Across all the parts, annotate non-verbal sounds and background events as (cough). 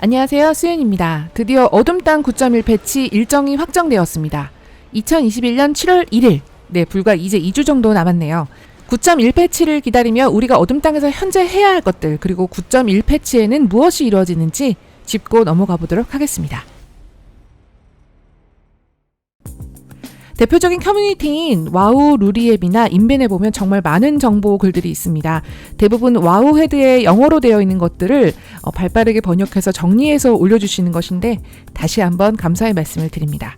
안녕하세요. 수윤입니다. 드디어 어둠땅 9.1 패치 일정이 확정되었습니다. 2021년 7월 1일. 네, 불과 이제 2주 정도 남았네요. 9.1 패치를 기다리며 우리가 어둠땅에서 현재 해야 할 것들, 그리고 9.1 패치에는 무엇이 이루어지는지 짚고 넘어가 보도록 하겠습니다. 대표적인 커뮤니티인 와우 루리앱이나 인벤에 보면 정말 많은 정보 글들이 있습니다. 대부분 와우 헤드에 영어로 되어 있는 것들을 어, 발빠르게 번역해서 정리해서 올려주시는 것인데 다시 한번 감사의 말씀을 드립니다.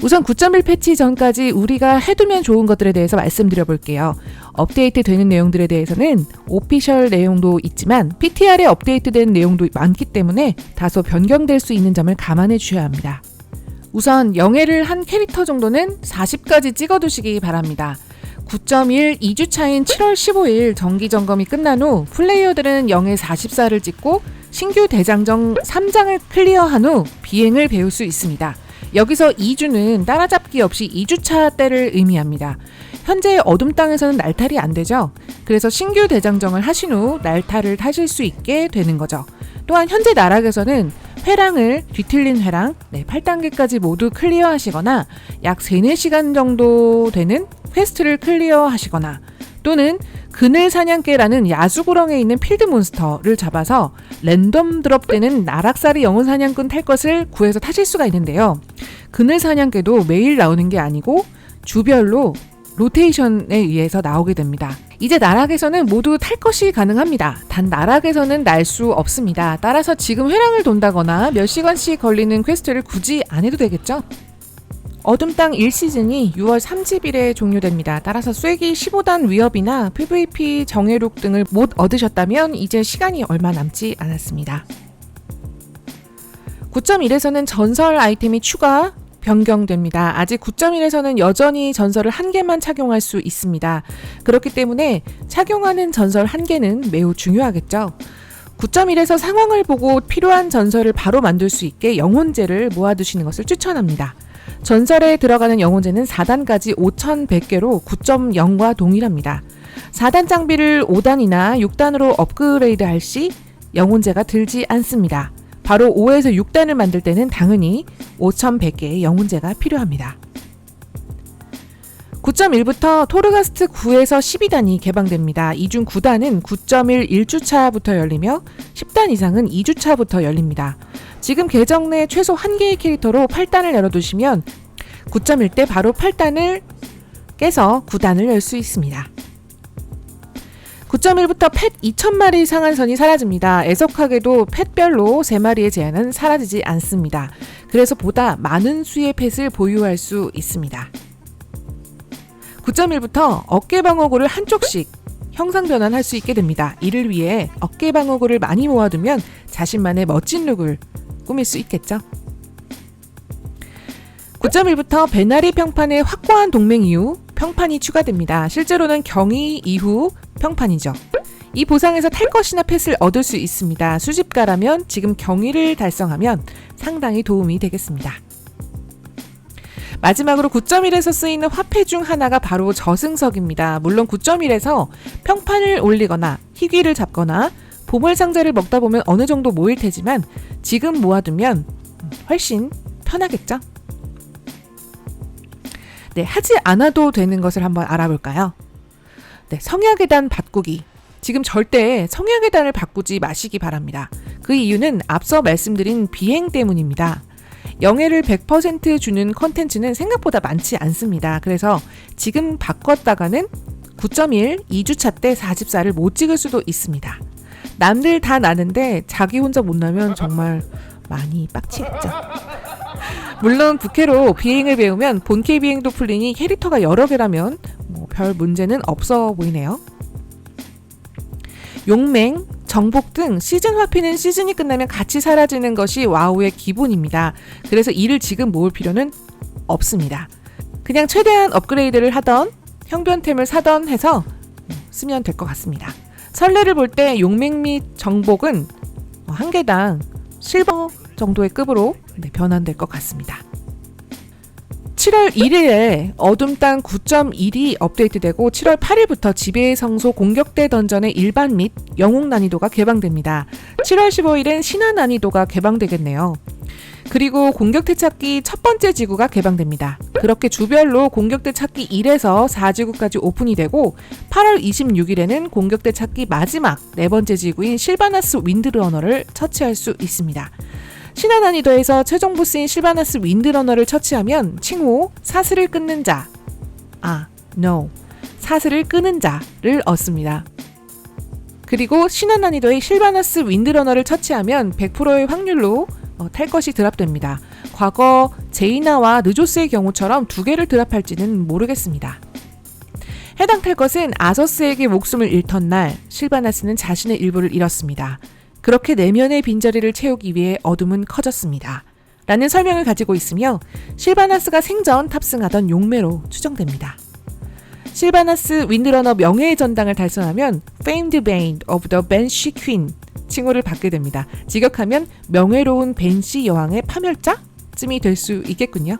우선 9.1 패치 전까지 우리가 해두면 좋은 것들에 대해서 말씀드려 볼게요. 업데이트 되는 내용들에 대해서는 오피셜 내용도 있지만 PTR에 업데이트된 내용도 많기 때문에 다소 변경될 수 있는 점을 감안해 주셔야 합니다. 우선 영예를 한 캐릭터 정도는 40까지 찍어두시기 바랍니다. 9.1 2주차인 7월 15일 정기 점검이 끝난 후 플레이어들은 영예 44를 찍고 신규 대장정 3장을 클리어한 후 비행을 배울 수 있습니다. 여기서 2주는 따라잡기 없이 2주차 때를 의미합니다. 현재 어둠 땅에서는 날탈이 안 되죠. 그래서 신규 대장정을 하신 후 날탈을 타실 수 있게 되는 거죠. 또한 현재 나락에서는 회랑을 뒤틀린 회랑 네, 8단계까지 모두 클리어하시거나 약 3, 4시간 정도 되는 퀘스트를 클리어하시거나 또는 그늘 사냥개라는 야수구렁에 있는 필드 몬스터를 잡아서 랜덤 드롭되는 나락살이 영혼 사냥꾼 탈 것을 구해서 타실 수가 있는데요. 그늘 사냥개도 매일 나오는 게 아니고 주별로 로테이션에 의해서 나오게 됩니다. 이제 나락에서는 모두 탈 것이 가능합니다. 단 나락에서는 날 수 없습니다. 따라서 지금 회랑을 돈다거나 몇 시간씩 걸리는 퀘스트를 굳이 안 해도 되겠죠? 어둠 땅 1시즌이 6월 30일에 종료됩니다. 따라서 쐐기 15단 위협이나 PVP 정예룩 등을 못 얻으셨다면 이제 시간이 얼마 남지 않았습니다. 9.1에서는 전설 아이템이 추가, 변경됩니다. 아직 9.1에서는 여전히 전설을 한 개만 착용할 수 있습니다. 그렇기 때문에 착용하는 전설 한 개는 매우 중요하겠죠. 9.1에서 상황을 보고 필요한 전설을 바로 만들 수 있게 영혼제를 모아두시는 것을 추천합니다. 전설에 들어가는 영혼제는 4단까지 5,100개로 9.0과 동일합니다. 4단 장비를 5단이나 6단으로 업그레이드 할 시 영혼제가 들지 않습니다. 바로 5에서 6단을 만들 때는 당연히 5100개의 영혼제가 필요합니다. 9.1부터 토르가스트 9에서 12단이 개방됩니다. 이 중 9단은 9.1 1주차부터 열리며 10단 이상은 2주차부터 열립니다. 지금 계정 내 최소 1개의 캐릭터로 8단을 열어두시면 9.1 때 바로 8단을 깨서 9단을 열 수 있습니다. 9.1부터 펫 2,000마리 상한 선이 사라집니다. 애석하게도 펫별로 3마리의 제한은 사라지지 않습니다. 그래서 보다 많은 수의 펫을 보유할 수 있습니다. 9.1부터 어깨 방어구를 한쪽씩 형상 변환할 수 있게 됩니다. 이를 위해 어깨 방어구를 많이 모아두면 자신만의 멋진 룩을 꾸밀 수 있겠죠. 9.1부터 베나리 평판의 확고한 동맹 이후 평판이 추가됩니다. 실제로는 경위 이후 평판이죠. 이 보상에서 탈 것이나 펫을 얻을 수 있습니다. 수집가라면 지금 경위를 달성하면 상당히 도움이 되겠습니다. 마지막으로 9.1에서 쓰이는 화폐 중 하나가 바로 저승석입니다. 물론 9.1에서 평판을 올리거나 희귀를 잡거나 보물 상자를 먹다 보면 어느 정도 모일 테지만 지금 모아두면 훨씬 편하겠죠? 네, 하지 않아도 되는 것을 한번 알아볼까요? 네, 성야계단 바꾸기. 지금 절대 성야계단을 바꾸지 마시기 바랍니다. 그 이유는 앞서 말씀드린 비행 때문입니다. 영예를 100% 주는 컨텐츠는 생각보다 많지 않습니다. 그래서 지금 바꿨다가는 9.1 2주차 때 44를 못 찍을 수도 있습니다. 남들 다 나는데 자기 혼자 못 나면 정말 많이 빡치겠죠. 물론 부캐로 비행을 배우면 본캐 비행도 풀리니 캐릭터가 여러 개라면 뭐 별 문제는 없어 보이네요. 용맹, 정복 등 시즌 화폐는 시즌이 끝나면 같이 사라지는 것이 와우의 기본입니다. 그래서 이를 지금 모을 필요는 없습니다. 그냥 최대한 업그레이드를 하던 형변템을 사던 해서 쓰면 될 것 같습니다. 설레를 볼 때 용맹 및 정복은 한 개당 실버 정도의 급으로 네, 변환될 것 같습니다. 7월 1일에 어둠 땅 9.1이 업데이트되고 7월 8일부터 지배의 성소 공격대 던전의 일반 및 영웅 난이도가 개방됩니다. 7월 15일엔 신화 난이도가 개방되겠네요. 그리고 공격대 찾기 첫 번째 지구가 개방됩니다. 그렇게 주별로 공격대 찾기 1에서 4지구까지 오픈이 되고 8월 26일에는 공격대 찾기 마지막 네 번째 지구인 실바나스 윈드러너를 처치할 수 있습니다. 신화 난이도에서 최종 보스인 실바나스 윈드러너를 처치하면 칭호 사슬을 끊는 자, 아, no, 사슬을 끄는 자를 얻습니다. 그리고 신화 난이도의 실바나스 윈드러너를 처치하면 100%의 확률로 어, 탈 것이 드랍됩니다. 과거 제이나와 느조스의 경우처럼 두 개를 드랍할지는 모르겠습니다. 해당 탈 것은 아서스에게 목숨을 잃던 날 실바나스는 자신의 일부를 잃었습니다. 그렇게 내면의 빈자리를 채우기 위해 어둠은 커졌습니다. 라는 설명을 가지고 있으며 실바나스가 생전 탑승하던 용매로 추정됩니다. 실바나스 윈드러너 명예의 전당을 달성하면 Famed Bane of the Banshee Queen 칭호를 받게 됩니다. 직역하면 명예로운 벤시 여왕의 파멸자쯤이 될 수 있겠군요.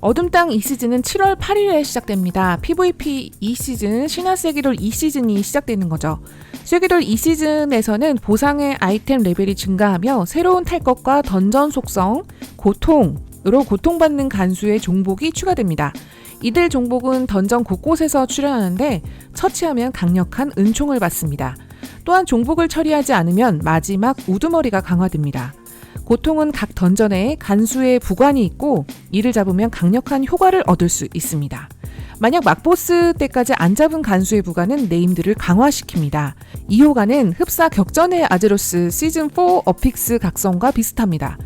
어둠 땅 2시즌은 7월 8일에 시작됩니다. PVP 2시즌, 신화 세기돌 2시즌이 시작되는 거죠. 세기돌 2시즌에서는 보상의 아이템 레벨이 증가하며 새로운 탈 것과 던전 속성, 고통 으로 고통받는 간수의 종복이 추가됩니다. 이들 종복은 던전 곳곳에서 출현하는데 처치하면 강력한 은총을 받습니다. 또한 종복을 처리하지 않으면 마지막 우두머리가 강화됩니다. 고통은 각 던전에 간수의 부관이 있고 이를 잡으면 강력한 효과를 얻을 수 있습니다. 만약 막보스 때까지 안 잡은 간수의 부관은 네임들을 강화시킵니다. 이 효과는 흡사 격전의 아제로스 시즌4 어픽스 각성과 비슷합니다.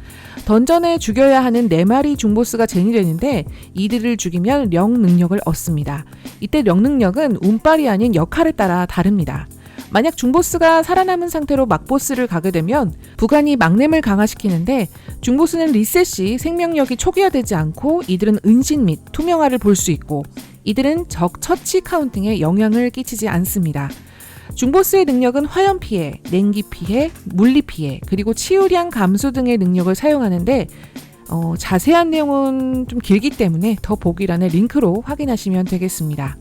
던전에 죽여야 하는 4마리 중보스가 제니되는데 이들을 죽이면 령 능력을 얻습니다. 이때 령 능력은 운빨이 아닌 역할에 따라 다릅니다. 만약 중보스가 살아남은 상태로 막보스를 가게 되면 부관이 막냄을 강화시키는데 중보스는 리셋 시 생명력이 초기화되지 않고 이들은 은신 및 투명화를 볼 수 있고 이들은 적 처치 카운팅에 영향을 끼치지 않습니다. 중보스의 능력은 화염 피해, 냉기 피해, 물리 피해, 그리고 치유량 감소 등의 능력을 사용하는데 어, 자세한 내용은 좀 길기 때문에 더 보기란의 링크로 확인하시면 되겠습니다.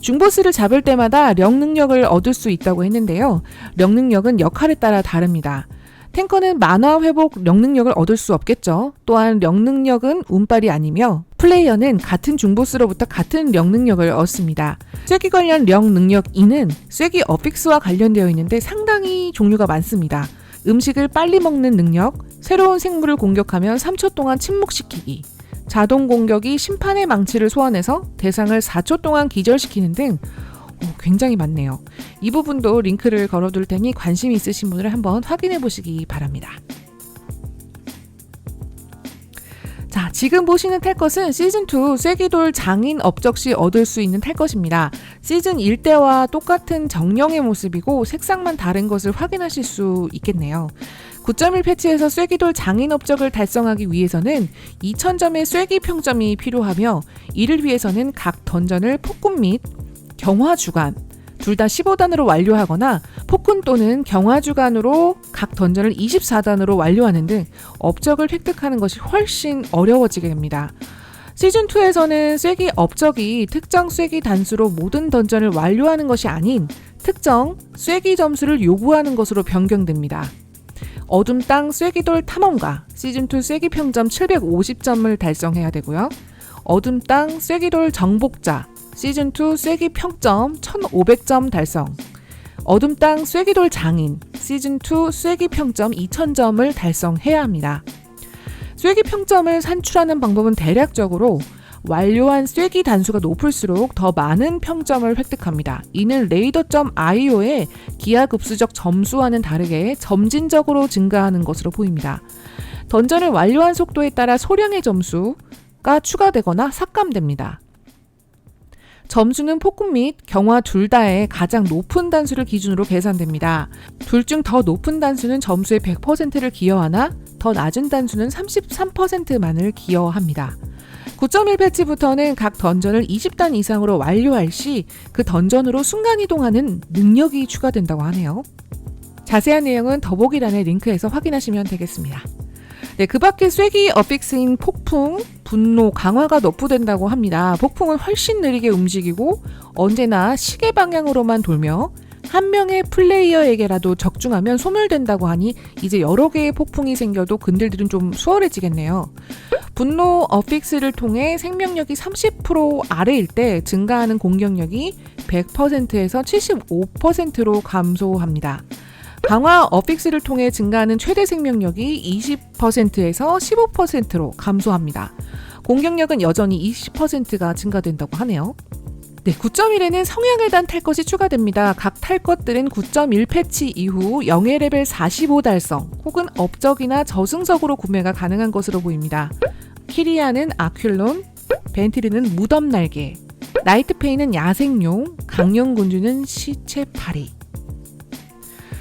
중보스를 잡을 때마다 령 능력을 얻을 수 있다고 했는데요. 령 능력은 역할에 따라 다릅니다. 탱커는 만화 회복 령 능력을 얻을 수 없겠죠. 또한 령 능력은 운빨이 아니며 플레이어는 같은 중보스로부터 같은 령 능력을 얻습니다. 쐐기 관련 령 능력 2는 쐐기 어픽스와 관련되어 있는데 상당히 종류가 많습니다. 음식을 빨리 먹는 능력, 새로운 생물을 공격하면 3초 동안 침묵시키기, 자동 공격이 심판의 망치를 소환해서 대상을 4초 동안 기절시키는 등 어, 굉장히 많네요. 이 부분도 링크를 걸어둘 테니 관심 있으신 분을 한번 확인해 보시기 바랍니다. 자, 지금 보시는 탈 것은 시즌2 쐐기돌 장인 업적 시 얻을 수 있는 탈 것입니다. 시즌 1 때와 똑같은 정령의 모습이고 색상만 다른 것을 확인하실 수 있겠네요. 9.1 패치에서 쐐기돌 장인 업적을 달성하기 위해서는 2000점의 쐐기 평점이 필요하며 이를 위해서는 각 던전을 폭군 및 경화 주간 둘 다 15단으로 완료하거나 폭군 또는 경화 주간으로 각 던전을 24단으로 완료하는 등 업적을 획득하는 것이 훨씬 어려워지게 됩니다. 시즌2에서는 쐐기 업적이 특정 쐐기 단수로 모든 던전을 완료하는 것이 아닌 특정 쐐기 점수를 요구하는 것으로 변경됩니다. 어둠 땅 쐐기돌 탐험가 시즌2 쐐기 평점 750점을 달성해야 되고요. 어둠 땅 쐐기돌 정복자 시즌2 쐐기 평점 1500점 달성 어둠 땅 쐐기돌 장인 시즌2 쐐기 평점 2000점을 달성해야 합니다. 쐐기 평점을 산출하는 방법은 대략적으로 완료한 쐐기 단수가 높을수록 더 많은 평점을 획득합니다. 이는 레이더.io의 기하급수적 점수와는 다르게 점진적으로 증가하는 것으로 보입니다. 던전을 완료한 속도에 따라 소량의 점수가 추가되거나 삭감됩니다. 점수는 폭군 및 경화 둘 다의 가장 높은 단수를 기준으로 계산됩니다. 둘 중 더 높은 단수는 점수의 100%를 기여하나 더 낮은 단수는 33%만을 기여합니다. 9.1 패치부터는 각 던전을 20단 이상으로 완료할 시 그 던전으로 순간이동하는 능력이 추가된다고 하네요. 자세한 내용은 더보기란의 링크에서 확인하시면 되겠습니다. 네, 그 밖에 쐐기 어픽스인 폭풍, 분노, 강화가 너프된다고 합니다. 폭풍은 훨씬 느리게 움직이고 언제나 시계 방향으로만 돌며 한 명의 플레이어에게라도 적중하면 소멸된다고 하니 이제 여러 개의 폭풍이 생겨도 근들들은 좀 수월해지겠네요. 분노 어픽스를 통해 생명력이 30% 아래일 때 증가하는 공격력이 100%에서 75%로 감소합니다. 강화 어픽스를 통해 증가하는 최대 생명력이 20%에서 15%로 감소합니다. 공격력은 여전히 20%가 증가된다고 하네요. 네, 9.1에는 성향을 단탈 것이 추가됩니다. 각 탈 것들은 9.1 패치 이후 영예 레벨 45 달성 혹은 업적이나 저승석으로 구매가 가능한 것으로 보입니다. 키리아는 아큘론, 벤티르는 무덤 날개, 나이트페이는 야생용, 강령군주는 시체 파리.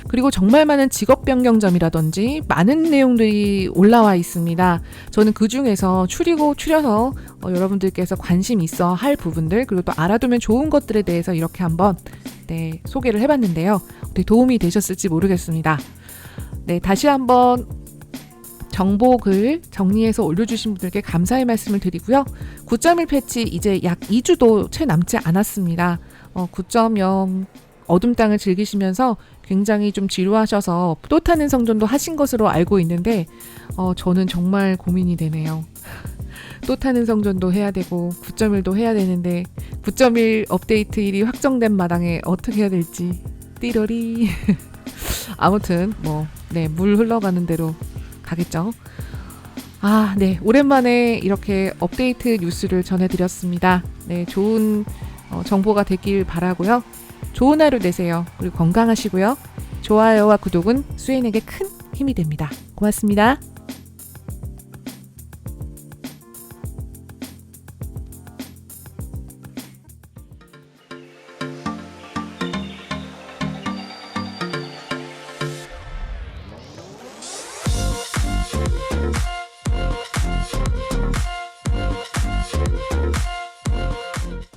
그리고 정말 많은 직업 변경점이라든지 많은 내용들이 올라와 있습니다. 저는 그 중에서 추리고 추려서 어, 여러분들께서 관심 있어 할 부분들 그리고 또 알아두면 좋은 것들에 대해서 이렇게 한번 네, 소개를 해봤는데요. 어떻게 도움이 되셨을지 모르겠습니다. 네, 다시 한번 정보글 정리해서 올려주신 분들께 감사의 말씀을 드리고요. 9.1 패치 이제 약 2주도 채 남지 않았습니다. 어, 9.0 어둠 땅을 즐기시면서 굉장히 좀 지루하셔서 또 타는 성전도 하신 것으로 알고 있는데 어, 저는 정말 고민이 되네요. (laughs) 또 타는 성전도 해야 되고 9.1도 해야 되는데 9.1 업데이트 일이 확정된 마당에 어떻게 해야 될지 띠러리 (laughs) 아무튼 뭐네물 흘러가는 대로 가겠죠. 아, 네. 오랜만에 이렇게 업데이트 뉴스를 전해드렸습니다. 네, 좋은 어, 정보가 되길 바라고요. 좋은 하루 되세요. 그리고 건강하시고요. 좋아요와 구독은 수인에게 큰 힘이 됩니다. 고맙습니다.